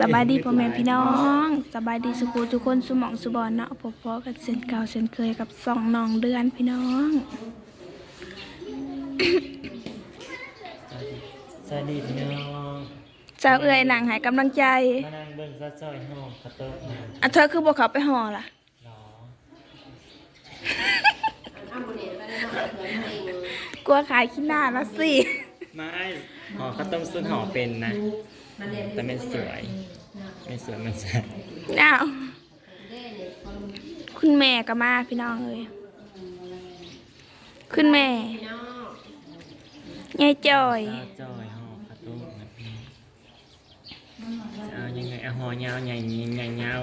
สบายดีพ่อแม่พี่น้องสบายดีสุขูทุกคนสุหมองสุบอนเนาะพบพอกันเช่นเก่าเช่นเคยกับสองน้องเดือนพี่น้องสวัสดีพี่น้องเจ้าเอื้อยหนังใหายกำลังใจมานั่งเบิ่งซะจอยห้องกระโต๊ะนะอะเธอคือบอกเขาไปห่อล่ะหรอกลัวขายขี้หน้าแล้วสิไม่ห่อข้าวต้มซุนห่อเป็นนะ แต่ไม่สวย ไม่สวยมันสวยอ้าวคุณแม่ก็มาพี่น้องเอ้ยคุณแม่ยายจอยซาจอยห่อข้าวต้มนะพี่เอายังไงเอาห่อยาวใหญ่ใหญ่ยาว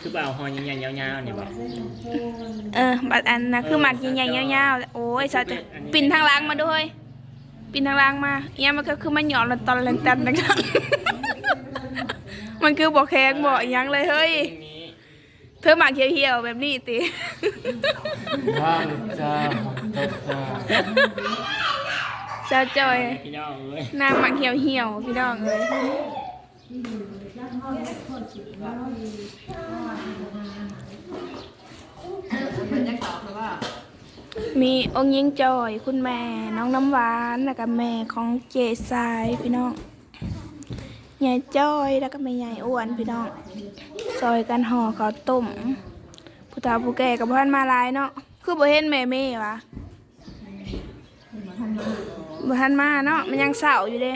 คือเปล่าห่อใหญ่ๆยาวๆเนี่ยบอกเออบัดอันนะคือหมักใหญ่ๆยาวๆโอ้ยสาวจะปิ่นทางล้างมาด้วย ปิ่นทางล้างมาเนี่ยมันก็คือมันหยอดละตอนละตันนะครับ มันคือบอกแข็งบอกอิหยังเลยเฮ้ย เธอหมักเหี่ยวๆแบบนี้ติว่างจ้าตกจ้าเจ้าจอยพี่น้องเอ้ยนางหมักเหี่ยวๆพี่น้องเลยมีองค์หญิงจอยคุณแม่น้องน้ำหวานแล้วก็แม่ของเจสายพี่น้อง ยายจ้อยแล้วก็แม่ยายอ้วนพี่น้องซอยกันห่อข้าวต้มผู้เฒ่าผู้แก่กับพ่านมาหลายเนาะคือบ่เห็นแม่เม่วะบ่ทันมาเนาะมันยังเศร้าอยู่เด้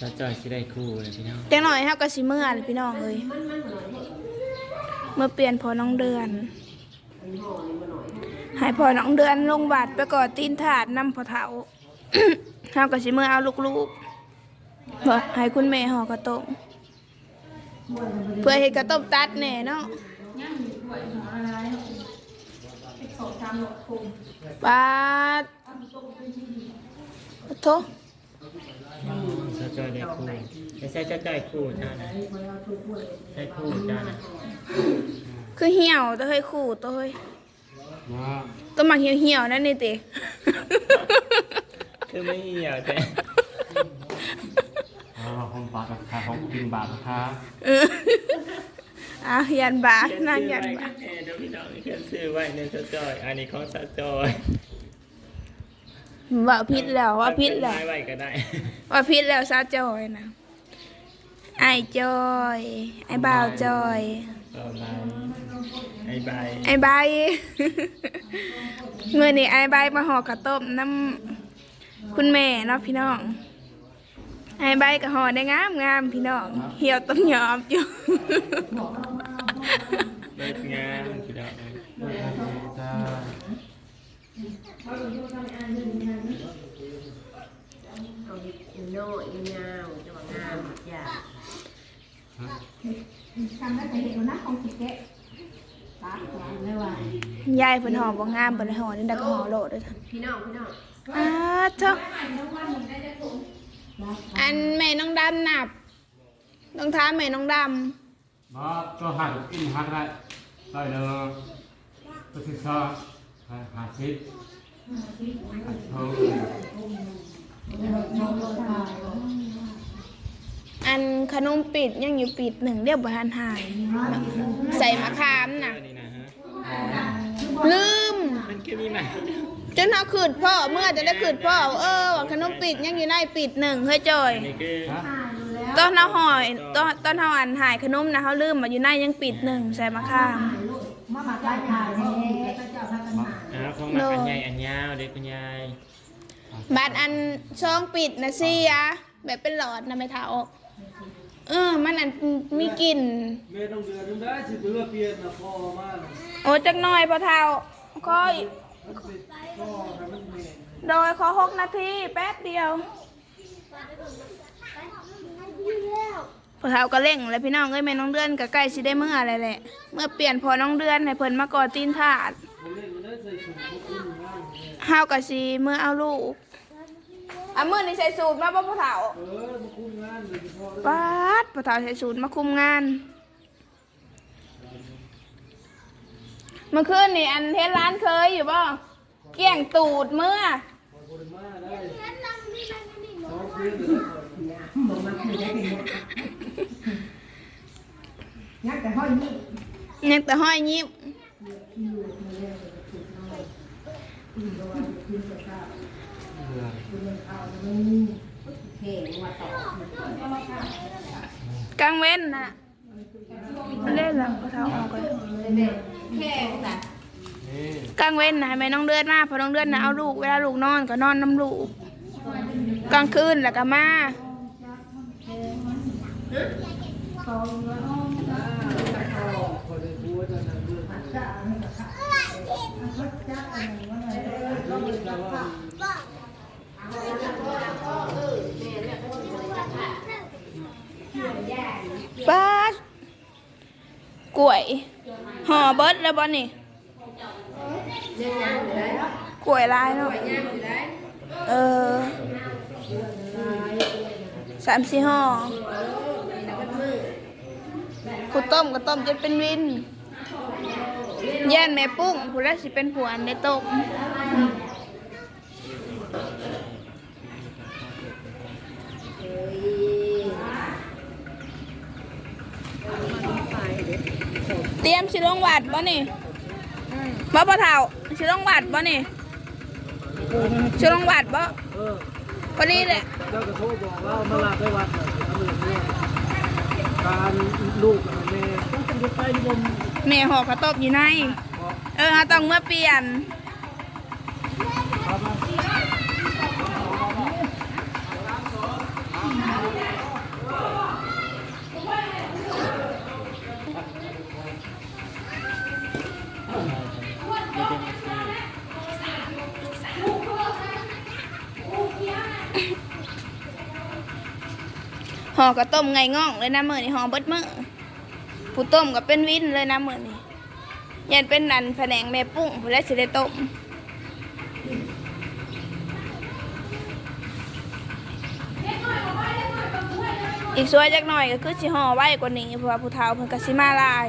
ซาจอยสิได้คู่เลยพี่น้องจังหน่อยเฮาก็สิเมื่อเลยพี่น้องเอ้ยเมื่อเปลี่ยนพอน้องเดือน ให้พอน้องเดือนลงบาดไปก่อนตีนถาดนำพอเฒ่าเฮาก็สิเมื่อเอาลูกๆเพื่อให้คุณแม่ห่อกระต้มเพื่อเฮ็ดกระต้มตัดแน่เนาะปาดโถซาจอยได้คู่ใช่ซาจอยคู่จ้านะใช่คู่จ้านะคือเหี่ยวตัวเฮ้ยขู่ตัวเฮ้ย ตัวหมักเหี่ยวเหี่ยวๆนั่นนี่ติคือไม่เหี่ยวแต่อ่าของบาทราคาของกินบาทราคาเอออะยันบาทนางยันบาทเออเดี๋ยวพี่น้องเขียนชื่อไว้ในซาจอย อันนี้ของซาจอยว่าพิษแล้วว่าพิษแล้วไว้ก็ได้ว่าพิษแล้วซาจอยนะไอ้จอย ไอ้บ่าวจอย ต่อมาไอ้ใบไอ้ใบเมื่อนี้ไอ้ใบมาห่อกระต้มน้ำคุณแม่เนาะพี่น้อง ไอ้ใบกะห่อได้งามงามพี่น้อง เหี่ยวต้มยอมอยู่ เลิศงามพี่น้อง จ้า เอาอีโน่อีนาวจะว่างามอย่า ยายเพิ่นห่อบ่งามเพิ่นห่อนี่ได้ก็ห่อโลดเด้วยพี่น้องพี่น้องอ้าเจ้าอันแม่น้องดำนับต้องท้ามแม่น้องดมาก็หักกินหักได้ได้เลยก็คือซาหาชิดเท่าำอันขนมปิดยังอยู่ปิดหนึ่งเรียกบ่ทันหาย ใส่มะขามน่ะอันนี้นะฮะ ลืม มันคือมีไหมจนเฮาขืดพ่อเมื่อจะได้ขืดพ่อ เออว่าขนมปิดยังอยู่ในปิดหนึ่งเฮ้ยจอยอันนี้คือฮะตอนเฮาห่อยตอนตอนเฮาอันหายขนมนะเฮาลืมมาอยู่ในยังปิดหนึ่งใส่มะขามอ่าของหมักอันใหญ่อันยาวเด็กคุณยายบัตรอันช่องปิดนะสิยะแบบเป็นหลอดนะไม่เท่า เออ มันอันมีกลิ่นเมต้องเดือนนึงได้สิเพื่อเปลี่ยนนะพอมากโอ้จักหน่อยพอเท่าขออีกก็ให้มันเมนโดยขอหกนาทีแป๊บเดียวพอเท่าก็เร่งเลยพี่น้องเอ้ยแม่น้องเดือนก็ใกล้สิได้เมื่ออะไรแหละ เมื่อเปลี่ยนพอน้องเดือนให้เพิ่นมากอดตีนถาดผมเล่นมันได้ใส่ถุงพวกคุณง่ายเฮาก็สิเมื่อเอาลูก อะมื้อนี้ใส่สูตรมาบ่พ่อเฒ่าเออพวกคุณงานเลยพอได้ป๊าดพ่อเฒ่าใส่สูตรมาคุมงาน เมื่อคืนนี่อันเทศร้านเคยอยู่บ่เกี่ยงตูดเมื่อโบริมาได้สองคืนหรือบอกมันคือได้เป็นยักแต่ห้ อยนี่ยังแต่ห้อยยิ้มเข่งว่าต่อกลางเว้นนะเล่นหลังกระเท้าออกเลยแข่งจ้ะนี่กลางเว้นนะให้แม่น้องเดือนมาเพอน้องเดือนนะเอาลูกเวลาลูกนอนก็นอนน้ำลูกกลางคืนแล้วก็มาพอได้บัวจะนั่งเรื่องจะว่า บ้าดกล้ วยห่อเบิร์ดแล้วบ่นี่ยังงานอยู่ได้กล้วยลายเนาะเออสามสี่ห่อกูต้มก็ต้มจนเป็นวินแย่นแม่ปุ้งผู้แรกสิเป็นผัวในต้ม เฮ้ย เตรียมสิลงวัดบ่นี่บ่ปะเฒ่าสิลงวัดบ่นี่สิลงวัดบ่เออพอดีแหละเจ้าก็โทรบอกว่ามาลาไปวัดหน่อยทำเรื่องนี้การลูกกับแม่ต้องเป็นไปที่บนแม่ห่อกระตบอยู่ใน เออเราต้องเมื่อเปลี่ยน ห่อกระต้มไงง่องเลยนะมือนี่ห่อเบิดมือผู้ต้มก็เป็นวินเลยนะมือนี่ยันเป็นนันแผนงแม่ปุ้งผู้แรกสิได้ต้มอีกสวยจักหน่อยก็คือสิห่อไว้กว่านี้เพราะว่าผู้เฒ่าเพิ่นก็สิมาลาย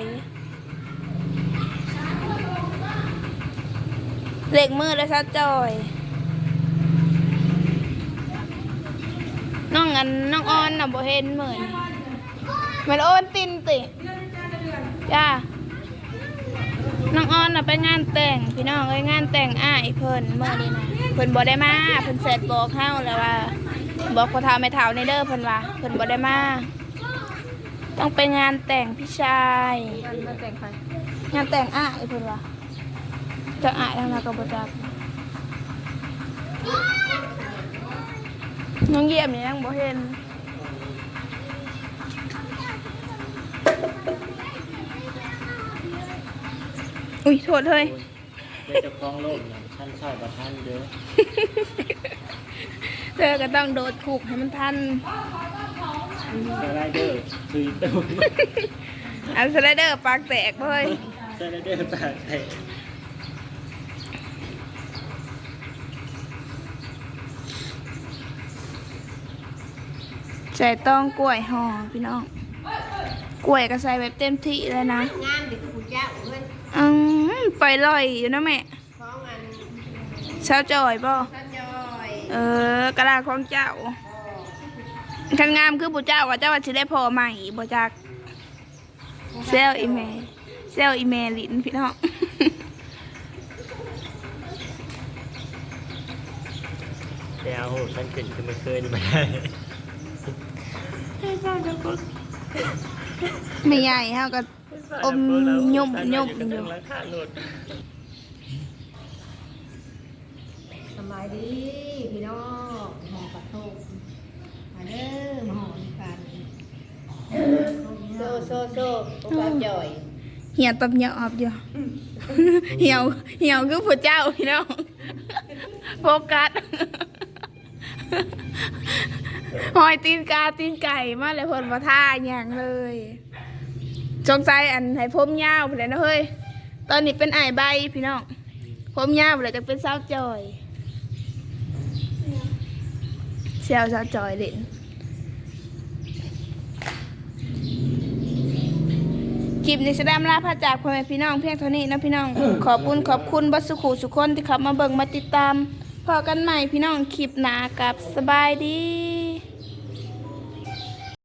เหล็กมือแล้วซะจอย น้องอันน้องออนน่ะบ่เห็นเหมือนมันโอนตินติจ้าน้องออนน่ะไปงานแต่งพี่น้องเอ้ยงานแต่งอ้ายเพิ่นเมื่อนี้นะเพิ่นบ่ได้มาเพิ่นเสร็จบอกเฮาแล้วว่า บอกพ่อเฒ่าแม่เฒ่าในเด้อเพิ่นว่าเพิ่นบ่ได้มาต้องไปงานแต่งพี่ชายงานแต่งใครงานแต่งอ้ายเพิ่นว่าจะอ้ายทางนั้นก็บ่จัก น้องเยี่ยมนี่ยังบ่เห็นอุ้ยโทษเฮ้ยได้เจ้าของโลกนะท่านชอบประท่านเด้อเธอก็ต้องโดดถูกให้มันทันสไลเดอร์คือตูนอันสไลเดอร์ปากแตกเลยสไลเดอร์ปากแตก ใส่ต้องกล้วยห่อพี่น้อง กล้วยก็ใส่แบบเต็มที่เลยนะ งานเด็กคือผู้เจ้าเพื่อนอืมไปลอยอยู่นะแม่ฟ้องงานเช้าจอยป่ท่านจอยเออกระลาของเจ้าคันงามคือปู่เจ้าว่าเจ้าว่าสิได้พอใหม่บ่จักเซลอีเมเซลอีเมลินพี่น้องแต่เอาหูฉันขึ้นคือไม่เคยนี่มาได้ ไม่ใหญ่เฮาก็อมยุ่มยุ่มอยู่ราคาหลุดสบายดีพี่น้องหอปัดโตมาเด้อมาหอมกันโซโซโซพวกเราจอยเหี่ยวตบเหยอบอยู่เหี่ยวเหี่ยวคือปู่เจ้าพี่น้องโฟกัส หอยตีนกาตีนไก่มาเลยเพิ่นบ่ท่าหยังเลยจงใจอันให้ผมยาวไปเลยนะเฮ้ย ตอนนี้เป็นไอใบพี่น้องผมยาวเลยจะเป็นสาวจอยเซลสาวจอยเล่นคลิปนี้แสดงลาพระจากพ่อแม่พี่น้องเพียงเท่านี้นะพี่น้อง ขอบคุณขอบคุณบัสสุขุสุคนที่ขับมาเบิ่งมาติดตามพอกันใหม่พี่น้องคลิปหนากับสบายดี